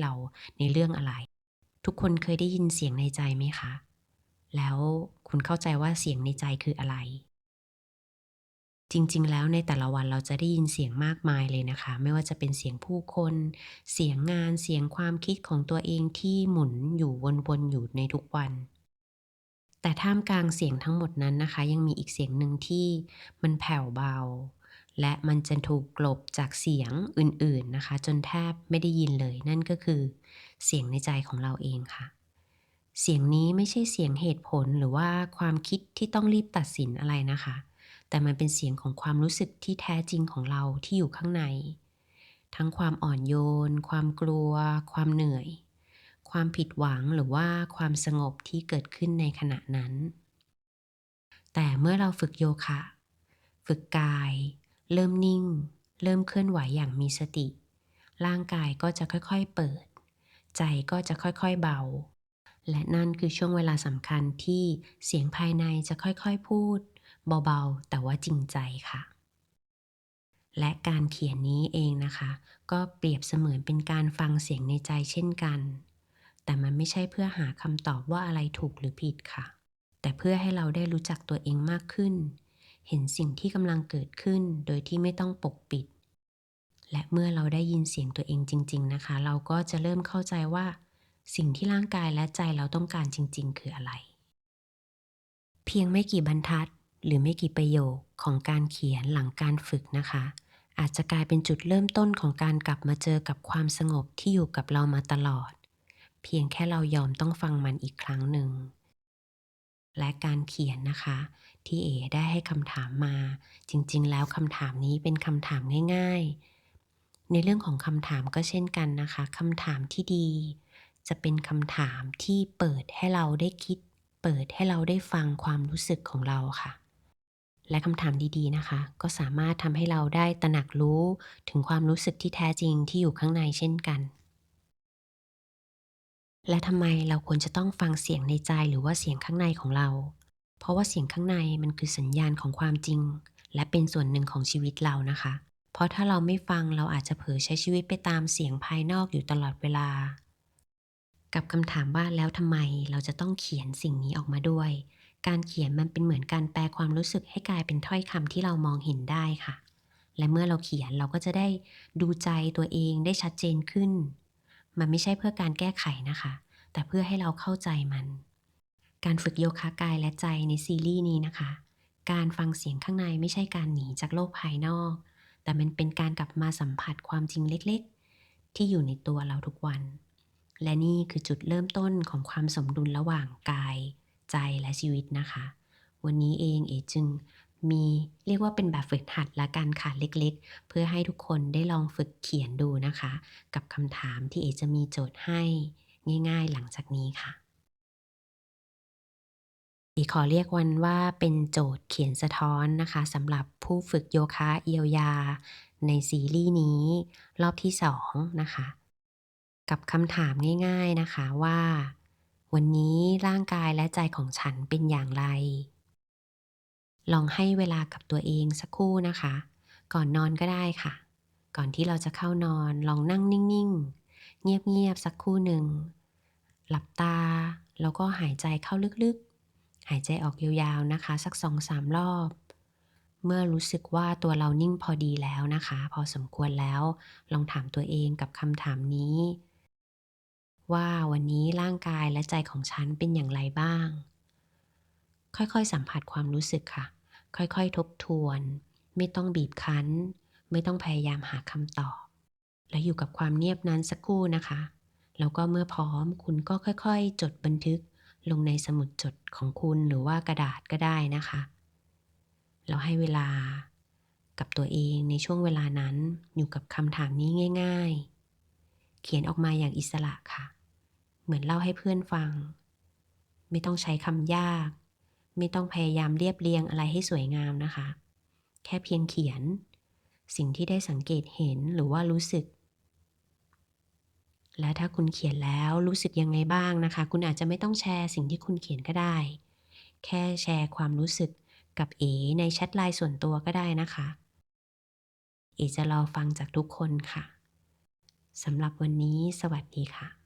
เราในเรื่องอะไร ทุกคนเคยได้ยินเสียงในใจไหมคะ แล้วคุณเข้าใจว่าเสียงในใจคืออะไร จริง ๆ แล้วในแต่ละวันเราจะได้ยินเสียงมากมายเลยนะคะ ไม่ว่าจะเป็นเสียงผู้คน เสียงงานเสียงความคิดของตัวเองที่หมุนอยู่วนๆอยู่ในทุกวันแต่ท่ามกลางเสียงทั้งหมดนั้นนะคะ ยังมีอีกเสียงหนึ่งที่มันแผ่วเบา และมันจะถูกกลบจากเสียงอื่นๆนะคะ จนแทบไม่ได้ยินเลย นั่นก็คือ เสียงในใจของเราเองค่ะ เสียงนี้ไม่ใช่เสียงเหตุผลหรือว่าความคิดที่ต้องรีบตัดสินอะไรนะคะ แต่มันเป็นเสียงของความรู้สึกที่แท้จริงของเราที่อยู่ข้างใน ทั้งความอ่อนโยน ความกลัว ความเหนื่อย ความผิดหวังหรือว่าความสงบที่เกิดขึ้นในขณะนั้น แต่เมื่อเราฝึกโยคะ ฝึกกาย เริ่มนิ่ง เริ่มเคลื่อนไหวอย่างมีสติ ร่างกายก็จะค่อยๆเปิด ใจก็จะค่อยๆเบา และนั่นคือช่วงเวลาสำคัญที่เสียงภายในจะค่อยๆพูด เบาๆ แต่ว่าจริงใจค่ะ และการเขียนนี้เองนะคะ ก็เปรียบเสมือนเป็นการฟังเสียงในใจเช่นกัน แต่มันไม่ใช่เพื่อหาคำตอบว่าอะไรถูกหรือผิดค่ะ แต่เพื่อให้เราได้รู้จักตัวเองมากขึ้น เห็นสิ่งที่กำลังเกิดขึ้นโดยที่ไม่ต้องปกปิด และเมื่อเราได้ยินเสียงตัวเองจริง ๆ นะคะ เราก็จะเริ่มเข้าใจว่า สิ่งที่ร่างกายและใจเราต้องการจริง ๆ คืออะไร เพียงไม่กี่บรรทัดหรือไม่กี่ประโยคของการเขียนหลังการฝึกนะคะ อาจจะกลายเป็นจุดเริ่มต้นของการกลับมาเจอกับความสงบที่อยู่กับเรามาตลอด เพียงแค่เรายอมต้องฟังมันอีกครั้งหนึ่ง และการเขียนนะคะ ที่เอได้ให้คำถามมา จริงๆ แล้วคำถามนี้เป็นคำถามง่าย ๆ ในเรื่องของคำถามก็เช่นกันนะคะคำถามที่ดี จะเป็นคำถามที่เปิดให้เราได้คิด เปิดให้เราได้ฟังความรู้สึกของเราค่ะและคำถามดีๆนะคะ ก็สามารถทำให้เราได้ตระหนักรู้ถึงความรู้สึกที่แท้จริงที่อยู่ข้างในเช่นกัน และทำไมเราควรจะต้องฟังเสียงในใจหรือว่าเสียงข้างในของเรา เพราะว่าเสียงข้างในมันคือสัญญาณของความจริง และเป็นส่วนหนึ่งของชีวิตเรานะคะ เพราะถ้าเราไม่ฟังเราอาจจะเผลอใช้ชีวิตไปตามเสียงภายนอกอยู่ตลอดเวลา กับคำถามว่าแล้วทำไมเราจะต้องเขียนสิ่งนี้ออกมาด้วย การเขียนมันเป็นเหมือนการแปลความรู้สึกให้กลายเป็นถ้อยคำที่เรามองเห็นได้ค่ะ และเมื่อเราเขียนเราก็จะได้ดูใจตัวเองได้ชัดเจนขึ้น มันไม่ใช่เพื่อการแก้ไขนะคะ แต่เพื่อให้เราเข้าใจมัน การฝึกโยคะกายและใจในซีรีส์นี้นะคะ การฟังเสียงข้างในไม่ใช่การหนีจากโลกภายนอก แต่มันเป็นการกลับมาสัมผัสความจริงเล็กๆ ที่อยู่ในตัวเราทุกวัน และนี่คือจุดเริ่มต้นของความสมดุลระหว่างกาย ใจและชีวิตนะคะ วันนี้เองเอจึง มีเรียกว่าเป็นแบบฝึกหัดละกันค่ะเล็กๆ เพื่อให้ทุกคนได้ลองฝึกเขียนดูนะคะ กับคำถามที่เอจะมีโจทย์ให้ง่ายๆหลังจากนี้ค่ะเอขอเรียกวันว่าเป็นโจทย์เขียนสะท้อนนะคะสำหรับผู้ฝึกโยคะเยียวยา ในซีรีส์นี้รอบที่2นะคะ กับคำถามง่าย ๆนะคะว่า วันนี้ร่างกายและใจของฉันเป็นอย่างไร ลองให้เวลากับตัวเองสักครู่นะคะ ก่อนนอนก็ได้ค่ะ ก่อนที่เราจะเข้านอนลองนั่งนิ่งๆ เงียบๆ สักครู่หนึ่ง หลับตา แล้วก็หายใจเข้าลึกๆ หายใจออกยาวๆนะคะ สัก2-3รอบ เมื่อรู้สึกว่าตัวเรานิ่งพอดีแล้วนะคะ พอสมควรแล้ว ลองถามตัวเองกับคำถามนี้ ว่าวันนี้ร่างกายและใจของฉันเป็นอย่างไรบ้าง ค่อยๆ สัมผัสความรู้สึกค่ะ ค่อยๆ ทบทวน ไม่ต้องบีบคั้น ไม่ต้องพยายามหาคำตอบ และอยู่กับความเงียบนั้นสักครู่นะคะ แล้วก็เมื่อพร้อมคุณก็ค่อยๆ จดบันทึกลงในสมุดจดของคุณหรือว่ากระดาษก็ได้นะคะ เราให้เวลากับตัวเองในช่วงเวลานั้นอยู่กับคำถามนี้ง่าย ๆ เขียนออกมาอย่างอิสระค่ะ เหมือนเล่าให้เพื่อนฟัง ไม่ต้องใช้คำยาก ไม่ต้องพยายามเรียบเรียงอะไรให้สวยงามนะคะ แค่เพียงเขียน สิ่งที่ได้สังเกตเห็นหรือว่ารู้สึก และถ้าคุณเขียนแล้วรู้สึกยังไงบ้างนะคะ คุณอาจจะไม่ต้องแชร์สิ่งที่คุณเขียนก็ได้ แค่แชร์ความรู้สึกกับเอในแชทไลน์ส่วนตัวก็ได้นะคะ เอจะรอฟังจากทุกคนค่ะสำหรับวันนี้สวัสดีค่ะ